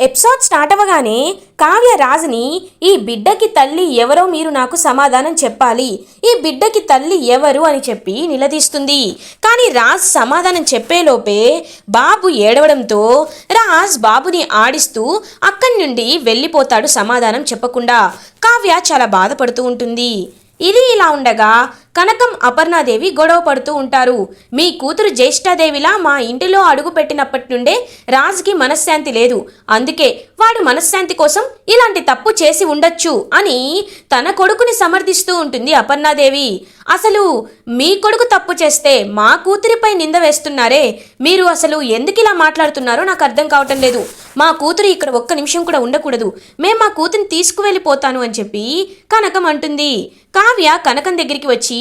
Episode start అవ్వగానే కావ్య రాజుని ఈ బిడ్డకి తల్లి ఎవరో మీరు నాకు సమాధానం చెప్పాలి. ఈ బిడ్డకి తల్లి ఎవరు? అని చెప్పి నిలదీస్తుంది. కానీ రాజ్ సమాధానం చెప్పేలోపే బాబు ఏడవడంతో రాజ్ బాబుని ఆడిస్తూ అక్కడి నుండి వెళ్ళిపోతాడు సమాధానం చెప్పకుండా. కావ్య చాలా బాధపడుతూ ఉంటుంది. ఇది ఇలా ఉండగా కనకం అపర్ణాదేవి గొడవ పడుతూ ఉంటారు. మీ కూతురు జ్యేష్ఠాదేవిలా మా ఇంటిలో అడుగు పెట్టినప్పటి నుండే రాజుకి మనశ్శాంతి లేదు. అందుకే వాడు మనశ్శాంతి కోసం ఇలాంటి తప్పు చేసి ఉండొచ్చు అని తన కొడుకుని సమర్థిస్తూ ఉంటుంది అపర్ణాదేవి. అసలు మీ కొడుకు తప్పు చేస్తే మా కూతురిపై నింద వేస్తున్నారే. మీరు అసలు ఎందుకు ఇలా మాట్లాడుతున్నారో నాకు అర్థం కావటం లేదు. మా కూతురు ఇక్కడ ఒక్క నిమిషం కూడా ఉండకూడదు. మేము మా కూతురిని తీసుకువెళ్ళిపోతాను అని చెప్పి కనకం అంటుంది. కావ్య కనకం దగ్గరికి వచ్చి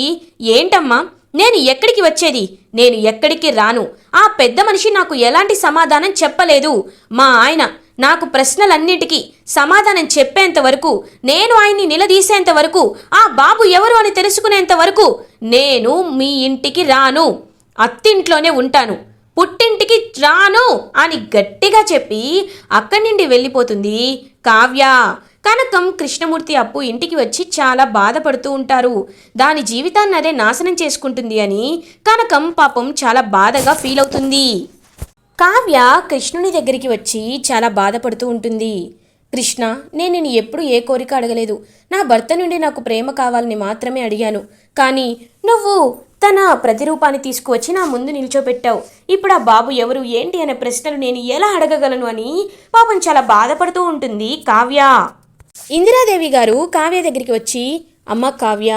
ఏంటమ్మా? నేను ఎక్కడికి వచ్చేది? నేను ఎక్కడికి రాను. ఆ పెద్ద మనిషి నాకు ఎలాంటి సమాధానం చెప్పలేదు. మా ఆయన నాకు ప్రశ్నలన్నిటికీ సమాధానం చెప్పేంత వరకు నేను ఆయన్ని నిలదీసేంత వరకు ఆ బాబు ఎవరు అని తెలుసుకునేంత వరకు నేను మీ ఇంటికి రాను. అత్తింట్లోనే ఉంటాను. పుట్టింటికి రాను అని గట్టిగా చెప్పి అక్కడి నుండి వెళ్ళిపోతుంది కావ్య. కనకం కృష్ణమూర్తి అప్పు ఇంటికి వచ్చి చాలా బాధపడుతూ ఉంటారు. దాని జీవితాన్ని అదే నాశనం చేసుకుంటుంది అని కనకం పాపం చాలా బాధగా ఫీల్ అవుతుంది. కావ్య కృష్ణుని దగ్గరికి వచ్చి చాలా బాధపడుతూ ఉంటుంది. కృష్ణ నేను నేను ఎప్పుడు ఏ కోరిక అడగలేదు. నా భర్త నుండి నాకు ప్రేమ కావాలని మాత్రమే అడిగాను. కానీ నువ్వు తన ప్రతిరూపాన్ని తీసుకువచ్చి నా ముందు నిల్చోబెట్టావు ఇప్పుడు ఆ బాబు ఎవరు ఏంటి అనే ప్రశ్నలు నేను ఎలా అడగగలను అని పాపం చాలా బాధపడుతూ ఉంటుంది కావ్య. ఇందిరాదేవి గారు కావ్య దగ్గరికి వచ్చి అమ్మ కావ్య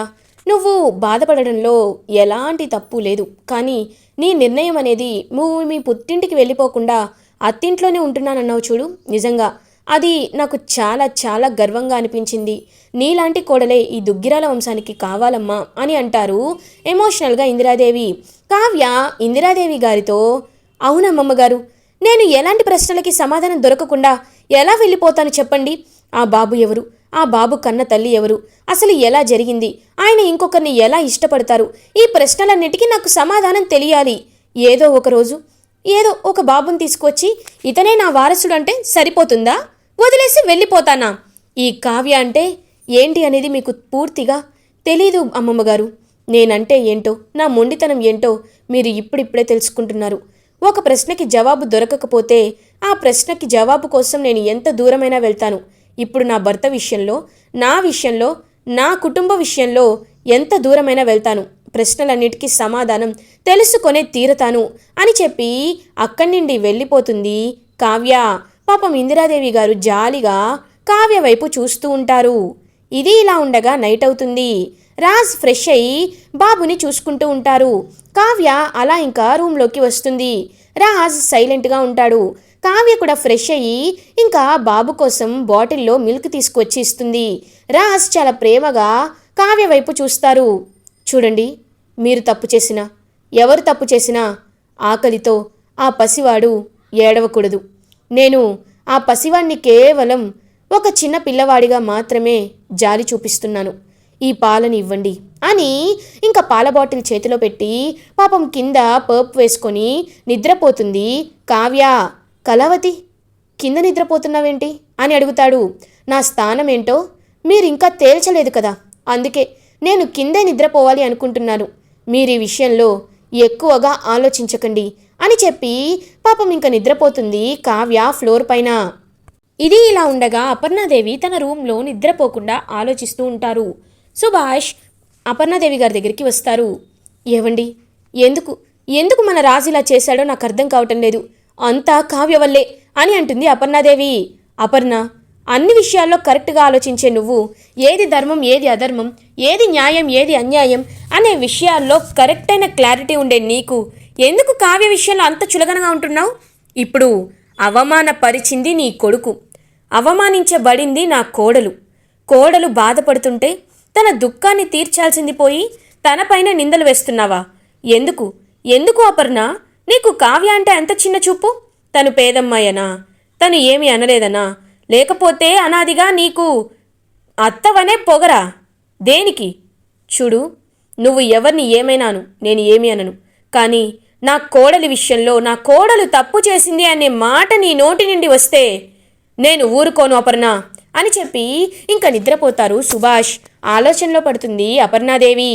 నువ్వు బాధపడడంలో ఎలాంటి తప్పు లేదు. కానీ నీ నిర్ణయం అనేది నువ్వు మీ పుట్టింటికి వెళ్ళిపోకుండా అత్తింట్లోనే ఉంటున్నానన్నావు చూడు. నిజంగా అది నాకు చాలా చాలా గర్వంగా అనిపించింది. నీలాంటి కోడలే ఈ దుగ్గిరాల వంశానికి కావాలమ్మా అని అంటారు ఎమోషనల్గా ఇందిరాదేవి. కావ్య ఇందిరాదేవి గారితో అవునమ్మమ్మ గారు నేను ఎలాంటి ప్రశ్నలకి సమాధానం దొరకకుండా ఎలా వెళ్ళిపోతాను చెప్పండి. ఆ బాబు ఎవరు? ఆ బాబు కన్న తల్లి ఎవరు? అసలు ఎలా జరిగింది? ఆయన ఇంకొకరిని ఎలా ఇష్టపడతారు? ఈ ప్రశ్నలన్నిటికీ నాకు సమాధానం తెలియాలి. ఏదో ఒకరోజు ఏదో ఒక బాబుని తీసుకొచ్చి ఇతనే నా వారసుడు అంటే సరిపోతుందా? వదిలేసి వెళ్ళిపోతానా? ఈ కావ్య అంటే ఏంటి అనేది మీకు పూర్తిగా తెలీదు అమ్మమ్మగారు. నేనంటే ఏంటో నా మొండితనం ఏంటో మీరు ఇప్పుడిప్పుడే తెలుసుకుంటున్నారు. ఒక ప్రశ్నకి జవాబు దొరకకపోతే ఆ ప్రశ్నకి జవాబు కోసం నేను ఎంత దూరమైనా వెళ్తాను. ఇప్పుడు నా భర్త విషయంలో నా విషయంలో నా కుటుంబ విషయంలో ఎంత దూరమైనా వెళ్తాను. ప్రశ్నలన్నిటికీ సమాధానం తెలుసుకొనే తీరతాను అని చెప్పి అక్కడి నుండి వెళ్ళిపోతుంది కావ్య. పాపం ఇందిరాదేవి గారు జాలిగా కావ్య వైపు చూస్తూ ఉంటారు. ఇది ఇలా ఉండగా నైట్ అవుతుంది. రాజ్ ఫ్రెష్ అయ్యి బాబుని చూసుకుంటూ ఉంటారు. కావ్య అలా ఇంకా రూమ్లోకి వస్తుంది. రాజ్ సైలెంట్గా ఉంటాడు. కావ్య కూడా ఫ్రెష్ అయ్యి ఇంకా బాబు కోసం బాటిల్లో మిల్క్ తీసుకొచ్చి ఇస్తుంది. రాజ్ చాలా ప్రేమగా కావ్య వైపు చూస్తారు. చూడండి మీరు తప్పు చేసినా ఎవరు తప్పు చేసినా ఆకలితో ఆ పసివాడు ఏడవకూడదు. నేను ఆ పసివాణ్ణి కేవలం ఒక చిన్న పిల్లవాడిగా మాత్రమే జాలి చూపిస్తున్నాను. ఈ పాలని ఇవ్వండి అని ఇంకా పాల బాటిల్ చేతిలో పెట్టి పాపం కింద పర్ప్ వేసుకొని నిద్రపోతుంది కావ్య. కళావతి కింద నిద్రపోతున్నావేంటి? అని అడుగుతాడు. నా స్థానం ఏంటో మీరు ఇంకా తేల్చలేదు కదా. అందుకే నేను కిందే నిద్రపోవాలి అనుకుంటున్నాను. మీరు ఈ విషయంలో ఎక్కువగా ఆలోచించకండి అని చెప్పి పాపం ఇంకా నిద్రపోతుంది కావ్య ఫ్లోర్ పైన. ఇది ఇలా ఉండగా అపర్ణాదేవి తన రూమ్లో నిద్రపోకుండా ఆలోచిస్తూ ఉంటారు. సుభాష్ అపర్ణాదేవి గారి దగ్గరికి వస్తారు. ఏవండి? ఎందుకు? ఎందుకు మన రాజు ఇలా చేశాడో నాకు అర్థం కావటం లేదు. అంతా కావ్య వల్లే అని అంటుంది అపర్ణాదేవి. అపర్ణ అన్ని విషయాల్లో కరెక్ట్గా ఆలోచించే నువ్వు ఏది ధర్మం ఏది అధర్మం ఏది న్యాయం ఏది అన్యాయం అనే విషయాల్లో కరెక్ట్ అయిన క్లారిటీ ఉండే నీకు ఎందుకు కావ్య విషయంలో అంత చులకనగా ఉంటున్నావు? ఇప్పుడు అవమానపరిచింది నీ కొడుకు. అవమానించబడింది నా కోడలు. కోడలు బాధపడుతుంటే తన దుఃఖాన్ని తీర్చాల్సింది పోయి తనపైన నిందలు వేస్తున్నావా? ఎందుకు? ఎందుకు అపర్ణ? నీకు కావ్య అంటే ఎంత చిన్న చూపు? తను పేదమ్మాయనా? తను ఏమి అనలేదనా? లేకపోతే అనాదిగా నీకు అత్తవనే పొగరా? దేనికి? చూడు నువ్వు ఎవరిని ఏమైనాను నేను ఏమి అనను. కానీ నా కోడలి విషయంలో నా కోడలు తప్పు చేసింది అనే మాట నీ నోటి నుండి వస్తే నేను ఊరుకోను అపర్ణ అని చెప్పి ఇంకా నిద్రపోతారు సుభాష్. ఆలోచనలో పడుతుంది అపర్ణాదేవి.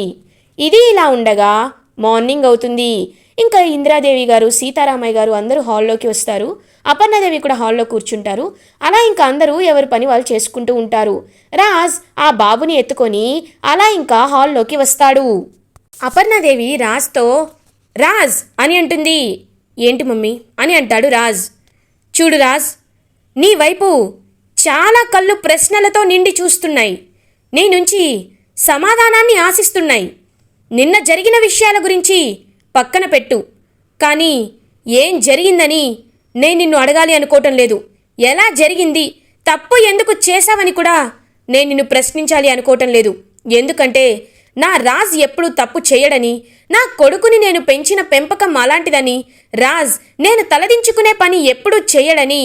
ఇది ఇలా ఉండగా మార్నింగ్ అవుతుంది. ఇంకా ఇందిరాదేవి గారు సీతారామయ్య గారు అందరూ హాల్లోకి వస్తారు. అపర్ణదేవి కూడా హాల్లో కూర్చుంటారు. అలా ఇంకా అందరూ ఎవరి పని వాళ్ళు చేసుకుంటూ ఉంటారు. రాజ్ ఆ బాబుని ఎత్తుకొని అలా ఇంకా హాల్లోకి వస్తాడు. అపర్ణదేవి రాజ్తో రాజ్ అని అంటుంది. ఏంటి మమ్మీ? అని అంటాడు రాజ్. చూడు రాజ్ నీ వైపు చాలా కళ్ళు ప్రశ్నలతో నిండి చూస్తున్నాయి. నీ నుంచి సమాధానాన్ని ఆశిస్తున్నాయి. నిన్న జరిగిన విషయాల గురించి పక్కన పెట్టు. కానీ ఏం జరిగిందని నేను నిన్ను అడగాలి అనుకోవటం లేదు. ఎలా జరిగింది? తప్పు ఎందుకు చేశావని కూడా నేను నిన్ను ప్రశ్నించాలి అనుకోవటం లేదు. ఎందుకంటే నా రాజ్ ఎప్పుడు తప్పు చేయడని నా కొడుకుని నేను పెంచిన పెంపకం అలాంటిదని రాజ్ నేను తలదించుకునే పని ఎప్పుడూ చేయడని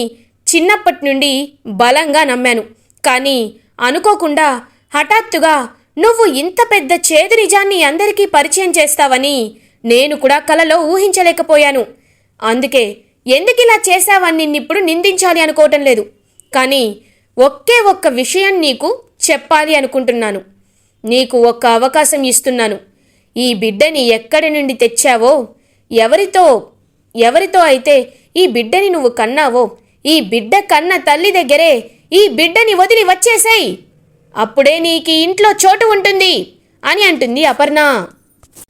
చిన్నప్పటి నుండి బలంగా నమ్మాను. కానీ అనుకోకుండా హఠాత్తుగా నువ్వు ఇంత పెద్ద చేదు నిజాన్ని అందరికీ పరిచయం చేస్తావని నేను కూడా కలలో ఊహించలేకపోయాను. అందుకే ఎందుకిలా ఇలా చేశావని నిన్నిప్పుడు నిందించాలి అనుకోవటం లేదు. కానీ ఒకే ఒక్క విషయం నీకు చెప్పాలి అనుకుంటున్నాను. నీకు ఒక్క అవకాశం ఇస్తున్నాను. ఈ బిడ్డని ఎక్కడి నుండి తెచ్చావో ఎవరితో ఎవరితో అయితే ఈ బిడ్డని నువ్వు కన్నావో ఈ బిడ్డ కన్న తల్లి దగ్గరే ఈ బిడ్డని వదిలి వచ్చేసేయ్. అప్పుడే నీకు ఇంట్లో చోటు ఉంటుంది అని అంటుంది అపర్ణ.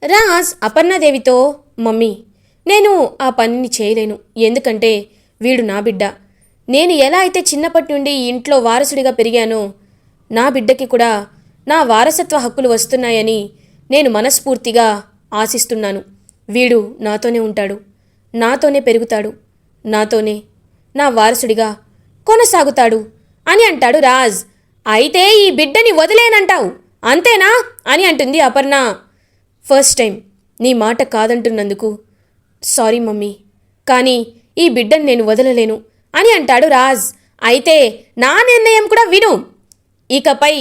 రాజ్ అపర్ణాదేవితో మమ్మీ నేను ఆ పనిని చేయలేను. ఎందుకంటే వీడు నా బిడ్డ. నేను ఎలా అయితే చిన్నప్పటి నుండి ఇంట్లో వారసుడిగా పెరిగానో నా బిడ్డకి కూడా నా వారసత్వ హక్కులు వస్తున్నాయని నేను మనస్ఫూర్తిగా ఆశిస్తున్నాను. వీడు నాతోనే ఉంటాడు. నాతోనే పెరుగుతాడు. నాతోనే నా వారసుడిగా కొనసాగుతాడు అని అంటాడు రాజ్. అయితే ఈ బిడ్డని వదిలేనంటావు. అంతేనా? అని అంటుంది అపర్ణ. ఫస్ట్ టైం నీ మాట కాదంటున్నందుకు. Sorry mummy. కానీ ఈ బిడ్డను నేను వదలలేను అని అంటాడు రాజ్. అయితే నా నిర్ణయం కూడా విను. ఇకపై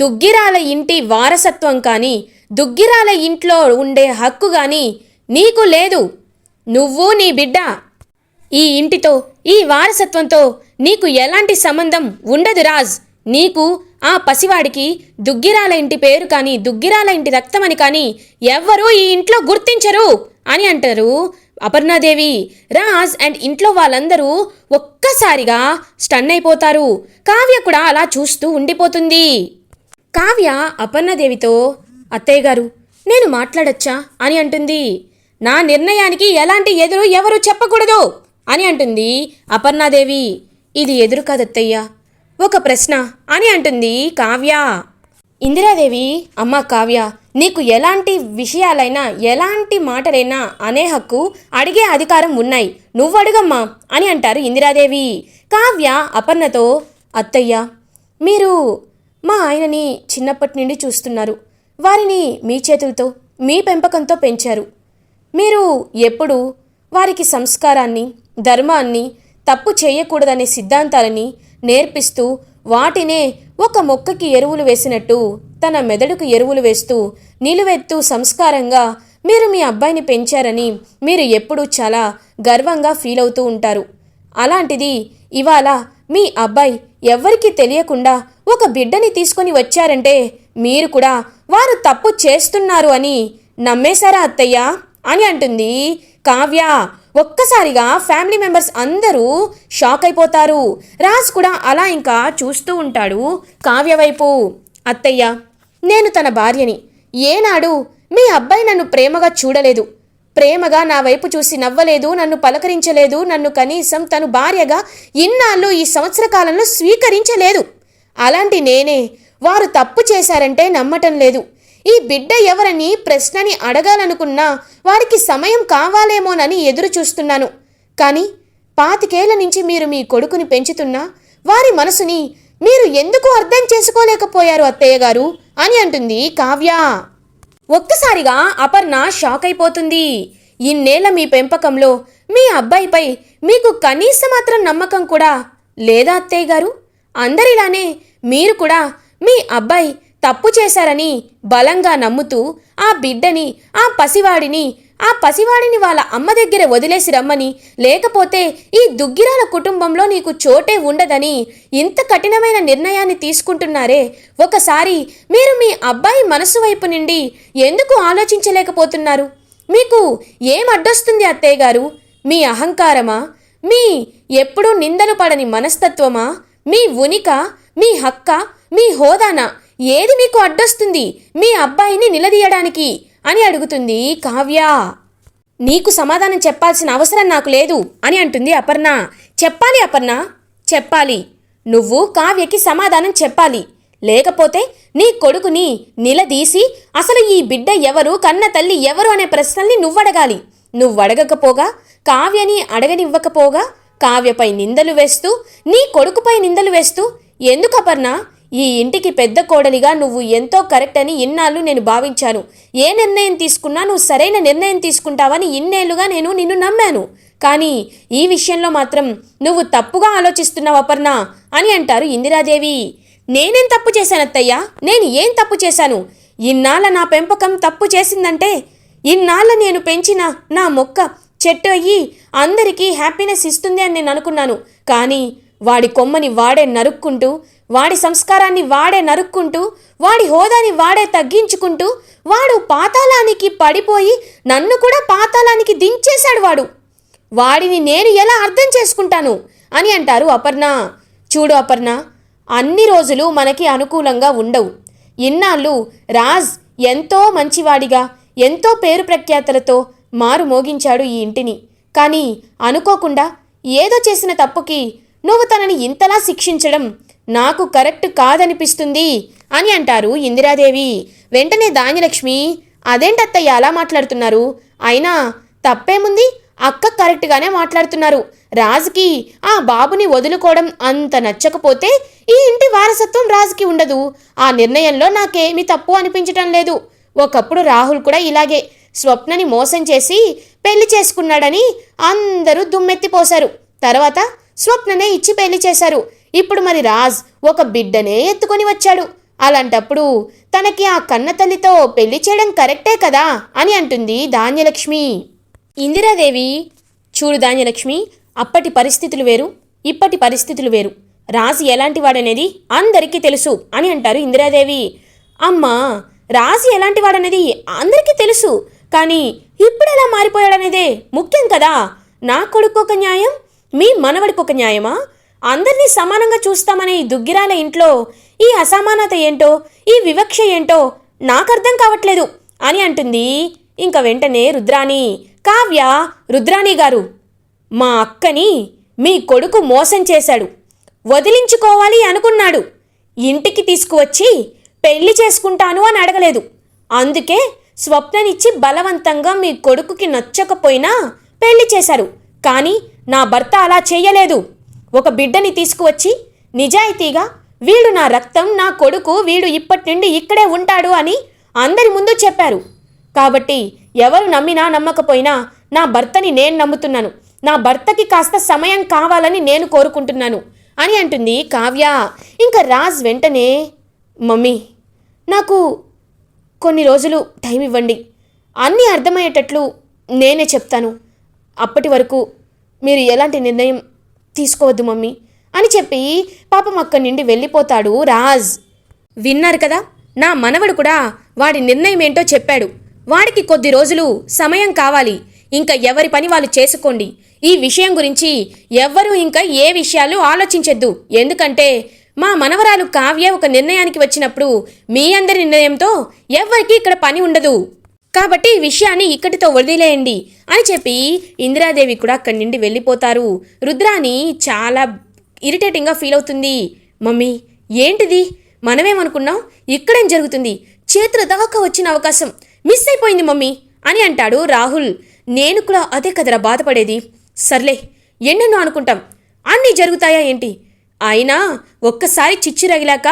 దుగ్గిరాల ఇంటి వారసత్వం కానీ దుగ్గిరాల ఇంట్లో ఉండే హక్కు కానీ నీకు లేదు. నువ్వు నీ బిడ్డ. ఈ ఇంటితో ఈ వారసత్వంతో నీకు ఎలాంటి సంబంధం ఉండదు రాజ్. నీకు ఆ పసివాడికి దుగ్గిరాల ఇంటి పేరు కానీ దుగ్గిరాల ఇంటి రక్తమని కానీ ఎవ్వరూ ఈ ఇంట్లో గుర్తించరు అని అంటారు అపర్ణాదేవి. రాజ్ అండ్ ఇంట్లో వాళ్ళందరూ ఒక్కసారిగా స్టన్ అయిపోతారు. కావ్య కూడా అలా చూస్తూ ఉండిపోతుంది. కావ్య అపర్ణాదేవితో అత్తయ్య గారు నేను మాట్లాడొచ్చా? అని అంటుంది. నా నిర్ణయానికి ఎలాంటి ఎదురు ఎవరు చెప్పకూడదు అని అంటుంది అపర్ణాదేవి. ఇది ఎదురు కాదత్తయ్య. ఒక ప్రశ్న అని అంటుంది కావ్య. ఇందిరాదేవి అమ్మ కావ్య నీకు ఎలాంటి విషయాలైనా ఎలాంటి మాటలైనా అనే హక్కు అడిగే అధికారం ఉన్నాయి. నువ్వు అడుగమ్మా అని అంటారు ఇందిరాదేవి. కావ్య అపర్ణతో అత్తయ్య మీరు మా ఆయనని చిన్నప్పటి నుండి చూస్తున్నారు. వారిని మీ చేతులతో మీ పెంపకంతో పెంచారు. మీరు ఎప్పుడు వారికి సంస్కారాన్ని ధర్మాన్ని తప్పు చేయకూడదనే సిద్ధాంతాలని నేర్పిస్తూ వాటినే ఒక మొక్కకి ఎరువులు వేసినట్టు తన మెదడుకు ఎరువులు వేస్తూ నిలువెత్తు సంస్కారంగా మీరు మీ అబ్బాయిని పెంచారని మీరు ఎప్పుడూ చాలా గర్వంగా ఫీల్ అవుతూ ఉంటారు. అలాంటిది ఇవాళ మీ అబ్బాయి ఎవ్వరికీ తెలియకుండా ఒక బిడ్డని తీసుకొని వచ్చారంటే మీరు కూడా వారు తప్పు చేస్తున్నారు అని నమ్మేశారా అత్తయ్య? అని అంటుంది కావ్య ఒక్కసారిగా ఫ్యామిలీ మెంబర్స్ అందరూ షాక్ అయిపోతారు. రాజ్ కూడా అలా ఇంకా చూస్తూ ఉంటాడు కావ్య వైపు. అత్తయ్య నేను తన భార్యని. ఏనాడు మీ అబ్బాయి నన్ను ప్రేమగా చూడలేదు. ప్రేమగా నా వైపు చూసి నవ్వలేదు నన్ను పలకరించలేదు నన్ను కనీసం తను భార్యగా ఇన్నాళ్ళు ఈ సంవత్సర కాలంలో స్వీకరించలేదు. అలాంటి నేనే వారు తప్పు చేశారంటే నమ్మటం లేదు. ఈ బిడ్డ ఎవరని ప్రశ్నని అడగాలనుకున్నా వారికి సమయం కావాలేమోనని ఎదురు చూస్తున్నాను కానీ పాతికేళ్ళ నుంచి మీరు మీ కొడుకుని పెంచుతున్నా వారి మనసుని మీరు ఎందుకు అర్థం చేసుకోలేకపోయారు అత్తయ్య గారు? అని అంటుంది కావ్య. ఒక్కసారిగా అపర్ణ షాక్ అయిపోతుంది. ఇన్నేళ్ళ మీ పెంపకంలో మీ అబ్బాయిపై మీకు కనీస మాత్రం నమ్మకం కూడా లేదా అత్తయ్య గారు? అందరిలానే మీరు కూడా మీ అబ్బాయి తప్పు చేశారని బలంగా నమ్ముతూ ఆ బిడ్డని ఆ పసివాడిని ఆ పసివాడిని వాళ్ళ అమ్మ దగ్గర వదిలేసి రమ్మని లేకపోతే ఈ దుగ్గిరాల కుటుంబంలో నీకు చోటే ఉండదని ఇంత కఠినమైన నిర్ణయాన్ని తీసుకుంటున్నారే. ఒకసారి మీరు మీ అబ్బాయి మనసు వైపు నుండి ఎందుకు ఆలోచించలేకపోతున్నారు? మీకు ఏం అడ్డొస్తుంది అత్తయ్య గారు? మీ అహంకారమా? మీ ఎప్పుడూ నిందలు పడని మనస్తత్వమా? మీ ఉనిక? మీ హక్క? మీ హోదానా? ఏది మీకు అడ్డొస్తుంది? మీ అబ్బాయిని నిలదీయడానికి? అని అడుగుతుంది కావ్య. నీకు సమాధానం చెప్పాల్సిన అవసరం నాకు లేదు అని అంటుంది అపర్ణ. చెప్పాలి అపర్ణ. చెప్పాలి. నువ్వు కావ్యకి సమాధానం చెప్పాలి. లేకపోతే నీ కొడుకుని నిలదీసి అసలు ఈ బిడ్డ ఎవరు కన్న తల్లి ఎవరు అనే ప్రశ్నల్ని నువ్వడగాలి. నువ్వడగకపోగా కావ్యని అడగనివ్వకపోగా కావ్యపై నిందలు వేస్తూ నీ కొడుకుపై నిందలు వేస్తూ ఎందుకు అపర్ణ? ఈ ఇంటికి పెద్ద కోడలిగా నువ్వు ఎంతో కరెక్ట్ అని ఇన్నాళ్ళు నేను భావించాను. ఏ నిర్ణయం తీసుకున్నా నువ్వు సరైన నిర్ణయం తీసుకుంటావని ఇన్నేళ్ళుగా నేను నిన్ను నమ్మాను. కానీ ఈ విషయంలో మాత్రం నువ్వు తప్పుగా ఆలోచిస్తున్నావు అపర్ణ అని అంటారు ఇందిరాదేవి. నేనేం తప్పు చేశానత్తయ్యా? నేను ఏం తప్పు చేశాను? ఇన్నాళ్ళ నా పెంపకం తప్పు చేసిందంటే ఇన్నాళ్ళ నేను పెంచిన నా మొక్క చెట్టు అయ్యి అందరికీ హ్యాపీనెస్ ఇస్తుంది అని నేను అనుకున్నాను. కానీ వాడి కొమ్మని వాడే నరుక్కుంటూ వాడి సంస్కారాన్ని వాడే నరుక్కుంటూ వాడి హోదాని వాడే తగ్గించుకుంటూ వాడు పాతాళానికి పడిపోయి నన్ను కూడా పాతాళానికి దించేశాడు వాడు. వాడిని నేను ఎలా అర్థం చేసుకుంటాను అని అంటారు అపర్ణ. చూడు అపర్ణ అన్ని రోజులు మనకి అనుకూలంగా ఉండవు. ఇన్నాళ్ళు రాజ్ ఎంతో మంచివాడిగా ఎంతో పేరు ప్రఖ్యాతలతో మారు మోగించాడు ఈ ఇంటిని. కానీ అనుకోకుండా ఏదో చేసిన తప్పుకి నువ్వు తనని ఇంతలా శిక్షించడం నాకు కరెక్ట్ కాదనిపిస్తుంది అని అంటారు ఇందిరాదేవి. వెంటనే ధాన్యలక్ష్మి అదేంటత్తయ్య అలా మాట్లాడుతున్నారు? అయినా తప్పేముంది? అక్క కరెక్ట్గానే మాట్లాడుతున్నారు. రాజుకి ఆ బాబుని వదులుకోవడం అంత నచ్చకపోతే ఈ ఇంటి వారసత్వం రాజుకి ఉండదు. ఆ నిర్ణయంలో నాకేమీ తప్పు అనిపించటం లేదు. ఒకప్పుడు రాహుల్ కూడా ఇలాగే స్వప్నని మోసం చేసి పెళ్ళి చేసుకున్నాడని అందరూ దుమ్మెత్తిపోశారు. తర్వాత స్వప్ననే ఇచ్చి పెళ్ళి చేశారు. ఇప్పుడు మరి రాజ్ ఒక బిడ్డనే ఎత్తుకొని వచ్చాడు. అలాంటప్పుడు తనకి ఆ కన్న తల్లితో పెళ్ళి చేయడం కరెక్టే కదా అని అంటుంది ధాన్యలక్ష్మి. ఇందిరాదేవి చూడు ధాన్యలక్ష్మి అప్పటి పరిస్థితులు వేరు ఇప్పటి పరిస్థితులు వేరు. రాజు ఎలాంటి వాడనేది అందరికీ తెలుసు అని అంటారు ఇందిరాదేవి. అమ్మా రాజు ఎలాంటి వాడనేది అందరికీ తెలుసు కానీ ఇప్పుడు ఎలా మారిపోయాడనేదే ముఖ్యం కదా. నా కొడుకు ఒక న్యాయం మీ మనవడికి ఒక న్యాయమా? అందరినీ సమానంగా చూస్తామనే ఈ దుగ్గిరాల ఇంట్లో ఈ అసమానత ఏంటో ఈ వివక్ష ఏంటో నాకు అర్థం కావట్లేదు అని అంటుంది ఇంక వెంటనే రుద్రాణి. కావ్య రుద్రాణి గారు మా అక్కని మీ కొడుకు మోసం చేశాడు. వదిలించుకోవాలి అనుకున్నాడు. ఇంటికి తీసుకువచ్చి పెళ్ళి చేసుకుంటాను అని అడగలేదు. అందుకే స్వప్ననిచ్చి బలవంతంగా మీ కొడుకుకి నచ్చకపోయినా పెళ్ళి చేశారు. కానీ నా భర్త అలా చేయలేదు. ఒక బిడ్డని తీసుకువచ్చి నిజాయితీగా వీడు నా రక్తం నా కొడుకు వీడు ఇప్పటి నుండి ఇక్కడే ఉంటాడు అని అందరి ముందు చెప్పారు. కాబట్టి ఎవరు నమ్మినా నమ్మకపోయినా నా భర్తని నేను నమ్ముతున్నాను. నా భర్తకి కాస్త సమయం కావాలని నేను కోరుకుంటున్నాను అని అంటుంది కావ్య. ఇంకా రాజ్ వెంటనే మమ్మీ నాకు కొన్ని రోజులు టైం ఇవ్వండి. అన్నీ అర్థమయ్యేటట్లు నేనే చెప్తాను. అప్పటి వరకు మీరు ఎలాంటి నిర్ణయం తీసుకోవద్దు మమ్మీ అని చెప్పి పాపం అక్కడి నుండి వెళ్ళిపోతాడు రాజ్. విన్నారు కదా నా మనవడు కూడా వాడి నిర్ణయం ఏంటో చెప్పాడు. వాడికి కొద్ది రోజులు సమయం కావాలి. ఇంకా ఎవరి పని వాళ్ళు చేసుకోండి. ఈ విషయం గురించి ఎవ్వరూ ఇంకా ఏ విషయాలు ఆలోచించొద్దు. ఎందుకంటే మా మనవరాలు కావ్య ఒక నిర్ణయానికి వచ్చినప్పుడు మీ అందరి నిర్ణయంతో ఎవ్వరికీ ఇక్కడ పని ఉండదు. కాబట్టి ఈ విషయాన్ని ఇక్కడితో వదిలేయండి అని చెప్పి ఇందిరాదేవి కూడా అక్కడి నుండి వెళ్ళిపోతారు. రుద్రాని చాలా ఇరిటేటింగ్గా ఫీల్ అవుతుంది. మమ్మీ ఏంటిది? మనమేమనుకున్నాం? ఇక్కడేం జరుగుతుంది? చేతుల దాకా వచ్చిన అవకాశం. మిస్ అయిపోయింది మమ్మీ అని అంటాడు రాహుల్. నేను కూడా అదే కదరా బాధపడేది. సర్లే ఎన్నెన్నో అనుకుంటాం. అన్నీ జరుగుతాయా ఏంటి? అయినా ఒక్కసారి చిచ్చు రగిలాక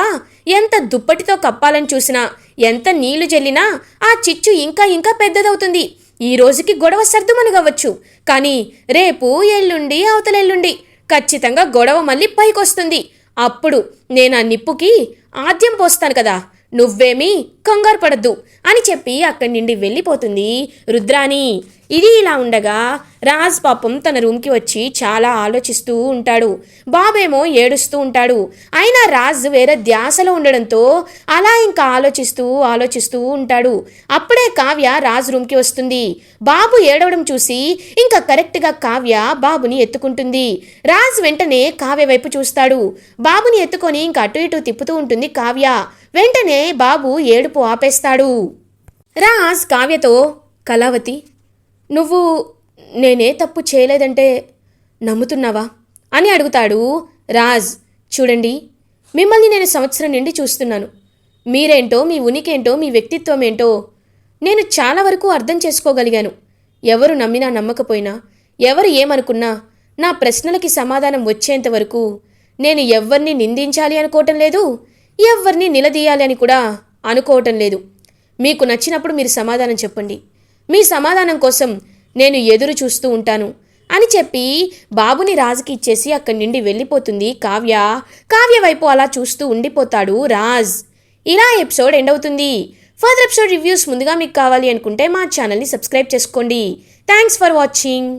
ఎంత దుప్పటితో కప్పాలని చూసినా ఎంత నీళ్ళు జల్లినా ఆ చిచ్చు ఇంకా ఇంకా పెద్దదవుతుంది. ఈ రోజుకి గొడవ సర్దుమనగవచ్చు కానీ రేపు ఎల్లుండి అవతలెల్లుండి ఖచ్చితంగా గొడవ మళ్ళీ పైకొస్తుంది. అప్పుడు నేను ఆ నిప్పుకి ఆద్యం పోస్తాను కదా. నువ్వేమీ కంగారు పడద్దు అని చెప్పి అక్కడి నుండి వెళ్ళిపోతుంది రుద్రాణి. ఇది ఇలా ఉండగా రాజ్ పాపం తన రూమ్కి వచ్చి చాలా ఆలోచిస్తూ ఉంటాడు. బాబేమో ఏడుస్తూ ఉంటాడు. అయినా రాజ్ వేరే ధ్యాసలో ఉండడంతో అలా ఇంకా ఆలోచిస్తూ ఆలోచిస్తూ ఉంటాడు. అప్పుడే కావ్య రాజ్ రూమ్కి వస్తుంది. బాబు ఏడవడం చూసి ఇంకా కరెక్ట్గా కావ్య బాబుని ఎత్తుకుంటుంది. రాజ్ వెంటనే కావ్య వైపు చూస్తాడు. బాబుని ఎత్తుకొని ఇంకా అటు ఇటు తిప్పుతూ ఉంటుంది కావ్య. వెంటనే బాబు ఏడుపు ఆపేస్తాడు. రాజ్ కావ్యతో కళావతి నువ్వు నేనే తప్పు చేయలేదంటే నమ్ముతున్నావా? అని అడుగుతాడు రాజ్. చూడండి మిమ్మల్ని నేను సంవత్సరం నుండి చూస్తున్నాను. మీరేంటో మీ ఉనికేంటో మీ వ్యక్తిత్వం ఏంటో నేను చాలా వరకు అర్థం చేసుకోగలిగాను. ఎవరు నమ్మినా నమ్మకపోయినా ఎవరు ఏమనుకున్నా నా ప్రశ్నలకి సమాధానం వచ్చేంత వరకు నేను ఎవరిని నిందించాలి అనుకోవటం లేదు ఎవరిని నిలదీయాలి అని కూడా అనుకోవటం లేదు. మీకు నచ్చినప్పుడు మీరు సమాధానం చెప్పండి. మీ సమాధానం కోసం నేను ఎదురు చూస్తూ ఉంటాను అని చెప్పి బాబుని రాజుకి ఇచ్చేసి అక్కడి నుండి వెళ్ళిపోతుంది కావ్య. కావ్య వైపు అలా చూస్తూ ఉండిపోతాడు రాజ్. ఇలా ఎపిసోడ్ ఎండ్ అవుతుంది. ఫర్దర్ ఎపిసోడ్ రివ్యూస్ ముందుగా మీకు కావాలి అనుకుంటే మా ఛానల్ని సబ్స్క్రైబ్ చేసుకోండి. Thanks for watching.